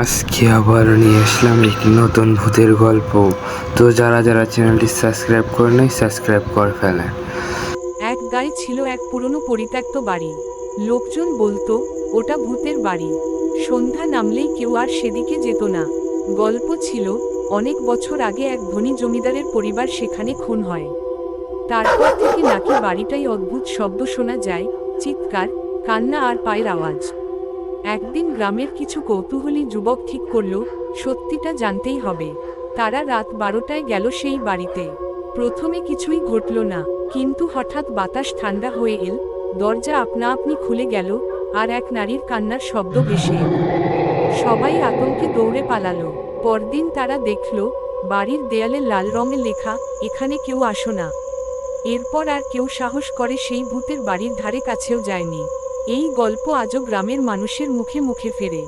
আজকে আবার নিয়ে আসলাম এক নতুন ভূতের গল্প। তো যারা যারা চ্যানেলটি সাবস্ক্রাইব করে নাই, সাবস্ক্রাইব করে ফেলেন। এক গায়ে ছিল এক পুরনো পরিত্যক্ত বাড়ি। লোকজন বলতো, ওটা ভূতের বাড়ি। সন্ধ্যা নামলেই কেউ আর সেদিকে যেত না। গল্প ছিল, অনেক বছর আগে এক ধনী জমিদারের পরিবার সেখানে খুন হয়। তারপর থেকে নাকি বাড়িটাই অদ্ভুত শব্দ শোনা যায়, চিৎকার, কান্না আর পায়ের আওয়াজ। একদিন গ্রামের কিছু কৌতূহলী যুবক ঠিক করল, সত্যিটা জানতেই হবে। তারা রাত বারোটায় গেল সেই বাড়িতে। প্রথমে কিছুই ঘটল না, কিন্তু হঠাৎ বাতাস ঠান্ডা হয়ে এল, দরজা আপনা আপনি খুলে গেল, আর এক নারীর কান্নার শব্দ ভেসে সবাই আতঙ্কে দৌড়ে পালালো। পরদিন তারা দেখল, বাড়ির দেয়ালে লাল রঙে লেখা, এখানে কেউ আসো না। এরপর আর কেউ সাহস করে সেই ভূতের বাড়ির ধারে কাছেও যায়নি। এই গল্প আজও গ্রামের মানুষের মুখে মুখে ফেরে।